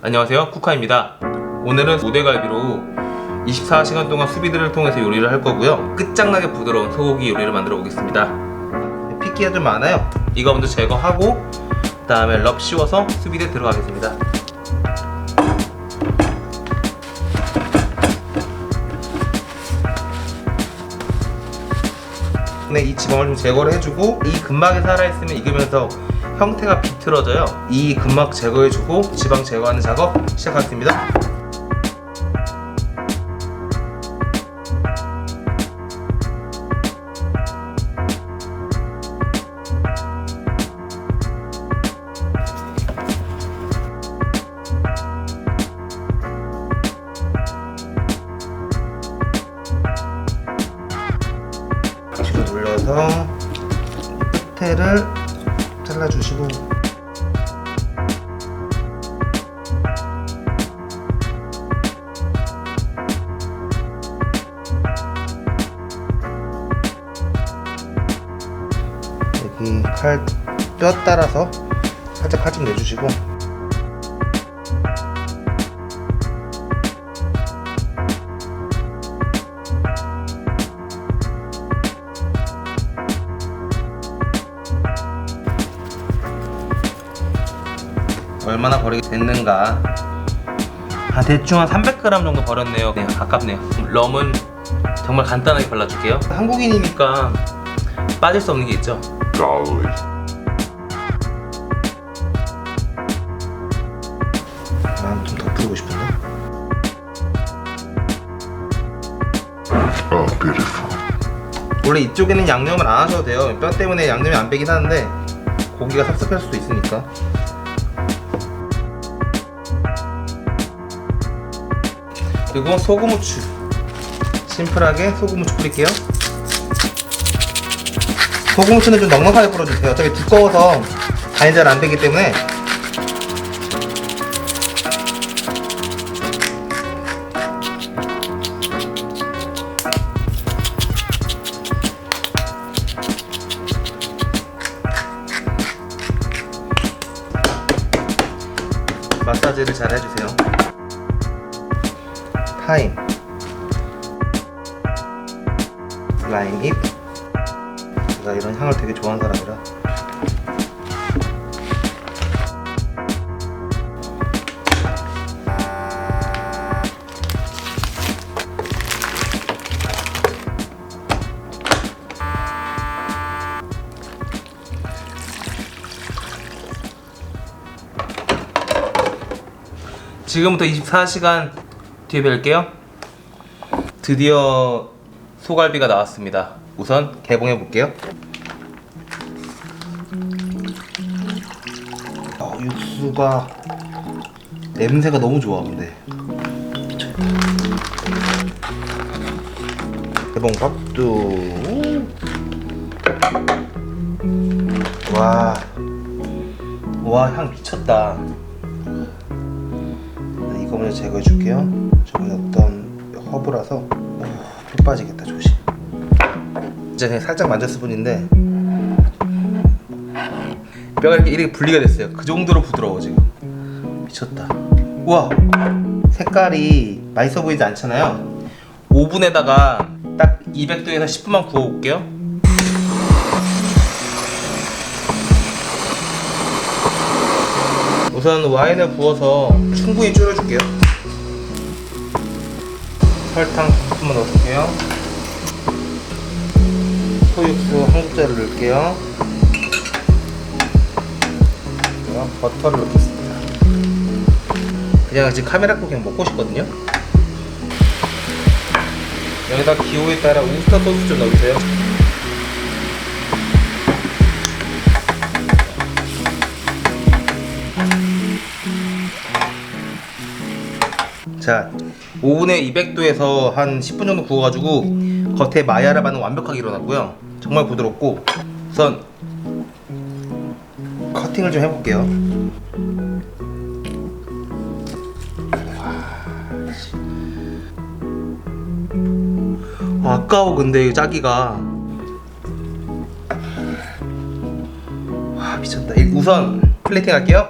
안녕하세요. 쿠카입니다. 오늘은 우대갈비로 24시간 동안 수비들을 통해서 요리를 할 거고요. 끝장나게 부드러운 소고기 요리를 만들어 보겠습니다. 피기가 좀 많아요. 이거 먼저 제거하고 그 다음에 럽 씌워서 수비대 들어가겠습니다. 네, 이 지방을 좀 제거를 해주고 이 근막이 살아있으면 익으면서 형태가 비 틀어져요. 이 근막 제거해주고 지방 제거하는 작업 시작하겠습니다. 눌러서 끝에를 잘라주시고 칼뼈 따라서 살짝 칼좀 내주시고. 얼마나 버리게 됐는가. 한 대충 한 300g 정도 버렸네요. 그냥 아깝네요. 럼은 정말 간단하게 발라줄게요. 한국인이니까 빠질 수 없는 게 있죠 Golly. 난 좀 더 풀고 싶은데? Oh, beautiful. 원래 이쪽에는 양념을 안 하셔도 돼요. 뼈 때문에 양념이 안 배긴 하는데 고기가 섭섭할 수도 있으니까. 그리고 소금 후추. 심플하게 소금 후추 뿌릴게요 후추는 좀 넉넉하게 뿌려주세요 어차피 두꺼워서 간이 잘 안 되기 때문에 마사지를 잘 해주세요. 타임, 라임 잎. 제가 이런 향을 되게 좋아하는 사람이라. 지금부터 24시간 뒤에 뵐게요. 드디어 소갈비가 나왔습니다. 우선 개봉해 볼게요. 어, 육수가 냄새가 너무 좋아 근데. 개봉 밥도. 와. 와, 향 미쳤다. 네, 이거 먼저 제거해 줄게요. 저거 어떤 허브라서 오, 푹 빠지겠다 조심. 이제 그냥 살짝 만졌을 뿐인데 뼈가 이렇게 이렇게 분리가 됐어요. 그 정도로 부드러워 지금. 미쳤다. 우와 색깔이 맛있어 보이지 않잖아요. 오븐에다가 딱 200도에서 10분만 구워 볼게요. 우선 와인을 부어서 충분히 졸여줄게요. 설탕 조금만 넣을게요. 소육수 한 국자를 넣을게요. 버터를 넣겠습니다. 그냥 지금 카메라 끄고 그냥 먹고 싶거든요. 여기다 기호에 따라 우스터 소스 좀 넣어주세요. 자, 오븐에 200도에서 한 10분 정도 구워가지고 겉에 마야라 반응 완벽하게 일어났고요. 정말 부드럽고 우선 커팅을 좀 해볼게요. 아, 아까워 근데 이 짜기가. 와 미쳤다. 이- 우선 플레이팅 할게요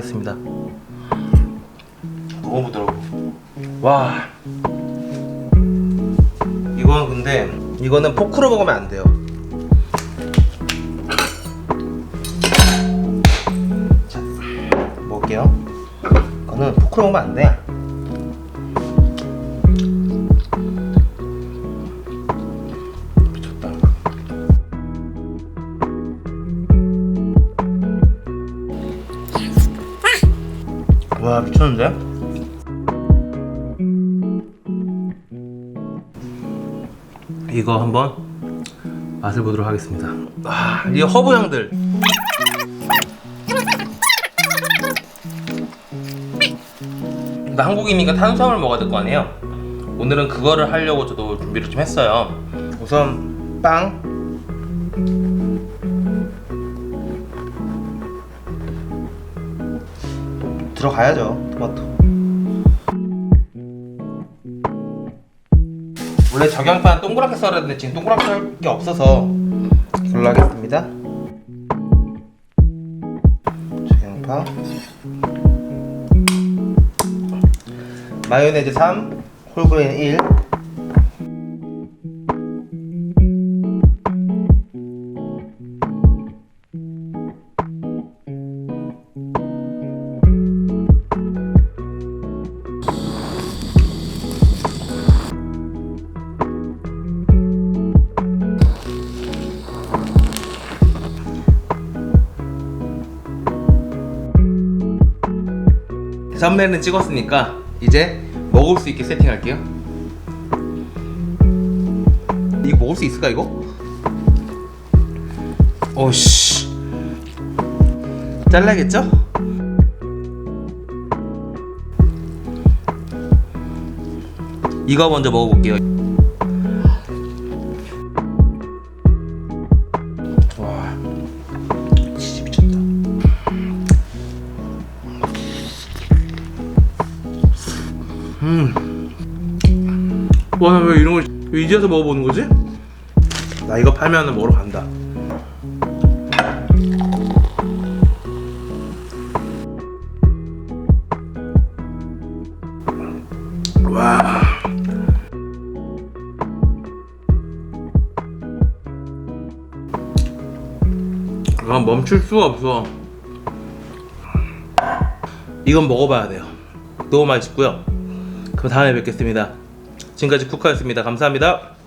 하겠습니다. 너무 부드러워. 와. 이건 근데 이거는 포크로 먹으면 안 돼요. 자, 먹을게요. 이거는 포크로 먹으면 안 돼. 와 미쳤는데? 이거 한번 맛을 보도록 하겠습니다. 아, 이 허브 향들. 나 한국인이니까 탄수화물 먹어야 될 거 아니에요? 오늘은 그거를 하려고 저도 준비를 좀 했어요. 우선 빵. 들어가야죠 토마토. 원래 저경판 동그랗게 썰어야 되는데 지금 동그랗게 썰 게 없어서 이걸로 하겠습니다. 저경파 마요네즈 3 홀그레인 1 썸네일은 찍었으니까 이제 먹을 수 있게 세팅할게요. 이거 먹을 수 있을까 이거? 오씨 잘라야겠죠? 이거 먼저 먹어볼게요. 와, 나왜 이런 걸 왜 이제서 먹어보는 거지? 나 이거 팔면은 먹으러 간다. 와. 아, 멈출 수가 없어. 이건 먹어봐야 돼요. 너무 맛있고요. 그럼 다음에 뵙겠습니다. 지금까지 쿠카였습니다. 감사합니다.